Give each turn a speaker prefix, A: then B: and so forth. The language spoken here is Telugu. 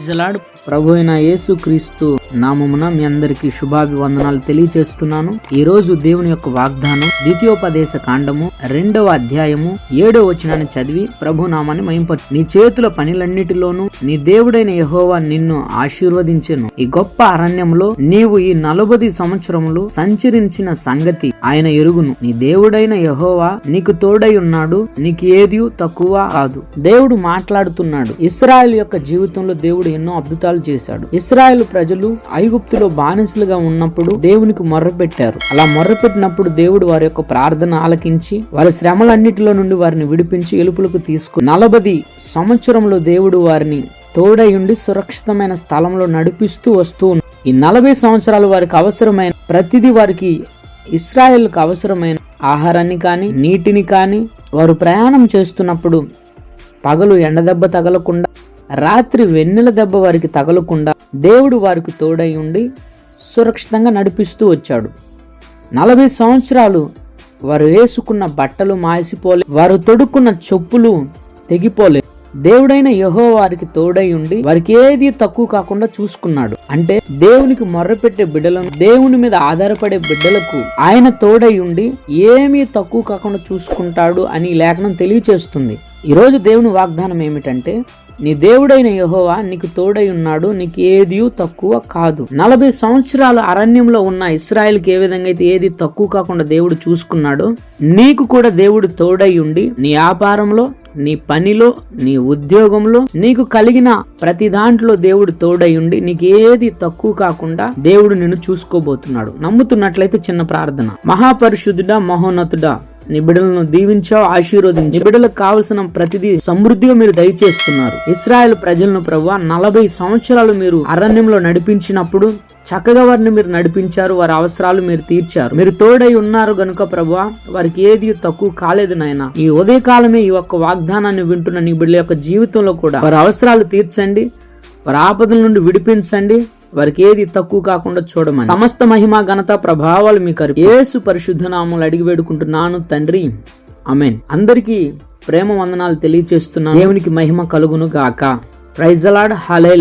A: ఇజలాడ్ ప్రభు అయిన యేసు క్రీస్తు నామమున మీ అందరికి శుభాభివందనాలు తెలియచేస్తున్నాను ఈ రోజు దేవుని యొక్క వాగ్దానం ద్వితీయోపదేశ కాండము రెండవ అధ్యాయము ఏడో వచనాన్ని చదివి ప్రభు నామాన్ని మహింప నీ చేతుల పనిలన్నిటిలోనూ నీ దేవుడైన యహోవా నిన్ను ఆశీర్వదించెను. ఈ గొప్ప అరణ్యంలో నీవు ఈ నలభై సంవత్సరములు సంచరించిన సంగతి ఆయన ఎరుగును. నీ దేవుడైన యహోవా నీకు తోడై ఉన్నాడు నీకు ఏది తక్కువ కాదు. దేవుడు మాట్లాడుతున్నాడు. ఇస్రాయల్ యొక్క జీవితంలో దేవుడు ఎన్నో అద్భుతాలు చేశాడు. ఇస్రాయల్ ప్రజలు ఐగుప్తులో బానిసలుగా ఉన్నప్పుడు దేవునికి మొర్రపెట్టారు. అలా మొర్రపెట్టినప్పుడు దేవుడు వారి యొక్క ప్రార్థన ఆలకించి వారి శ్రమలన్నిటిలో నుండి వారిని విడిపించి ఎలుపులకు తీసుకు నలభది సంవత్సరంలో దేవుడు వారిని తోడయుండి సురక్షితమైన స్థలంలో నడిపిస్తూ వస్తూ ఈ నలభై సంవత్సరాలు వారికి అవసరమైన ప్రతిదీ వారికి ఇస్రాయల్కు అవసరమైన ఆహారాన్ని కానీ నీటిని కానీ వారు ప్రయాణం చేస్తున్నప్పుడు పగలు ఎండదెబ్బ తగలకుండా రాత్రి వెన్నెల దెబ్బ వారికి తగలకుండా దేవుడు వారికి తోడై ఉండి సురక్షితంగా నడిపిస్తూ వచ్చాడు. నలభై సంవత్సరాలు వారు వేసుకున్న బట్టలు మాసిపోలే వారు తొడుక్కున్న చెప్పులు తెగిపోలే. దేవుడైన యహో వారికి తోడై ఉండి వారికి ఏది తక్కువ కాకుండా చూసుకున్నాడు. అంటే దేవునికి మొర్రపెట్టే బిడ్డలను దేవుని మీద ఆధారపడే బిడ్డలకు ఆయన తోడై ఉండి ఏమీ తక్కువ కాకుండా చూసుకుంటాడు అని ఈ లేఖనం తెలియచేస్తుంది. ఈరోజు దేవుని వాగ్దానం ఏమిటంటే నీ దేవుడైన యహోవా నీకు తోడై ఉన్నాడు నీకు ఏది తక్కువ కాదు. నలభై సంవత్సరాలు అరణ్యంలో ఉన్న ఇస్రాయల్కి ఏ విధంగా అయితే ఏది తక్కువ కాకుండా దేవుడు చూసుకున్నాడో నీకు కూడా దేవుడు తోడై ఉండి నీ వ్యాపారంలో నీ పనిలో నీ ఉద్యోగంలో నీకు కలిగిన ప్రతి దాంట్లో దేవుడు తోడై ఉండి నీకు ఏది తక్కువ కాకుండా దేవుడు నిన్ను చూసుకోబోతున్నాడు. నమ్ముతున్నట్లయితే చిన్న ప్రార్థన. మహాపరిశుద్ధుడా మహోన్నతుడా నీ బిడ్డలను దీవించావు ఆశీర్వదించి నీ బిడ్డలకు కావలసిన ప్రతిదీ సమృద్ధిగా మీరు దయచేస్తున్నారు. ఇస్రాయల్ ప్రజలను ప్రభు నలభై సంవత్సరాలు మీరు అరణ్యంలో నడిపించినప్పుడు చక్కగా వారిని మీరు నడిపించారు వారి అవసరాలు మీరు తీర్చారు. మీరు తోడై ఉన్నారు గనుక ప్రభు వారికి ఏది తక్కువ కాలేదు నాయన. ఈ ఉదయకాలమే ఈ యొక్క వాగ్దానాన్ని వింటున్న నీ బిడ్డల యొక్క జీవితంలో కూడా వారి అవసరాలు తీర్చండి వారి ఆపదల నుండి విడిపించండి వారికి ఏది తక్కువ కాకుండా చూడమని. సమస్త మహిమ ఘనత ప్రభావాలు మీకు అర్పి- యేసు పరిశుద్ధ నామములు అడిగి వేడుకుంటున్నాను తండ్రి. అమెన్ అందరికీ ప్రేమ వందనాలు తెలియచేస్తున్నాను. దేవునికి మహిమ కలుగును గాక. ప్రైజలాడ్ హలే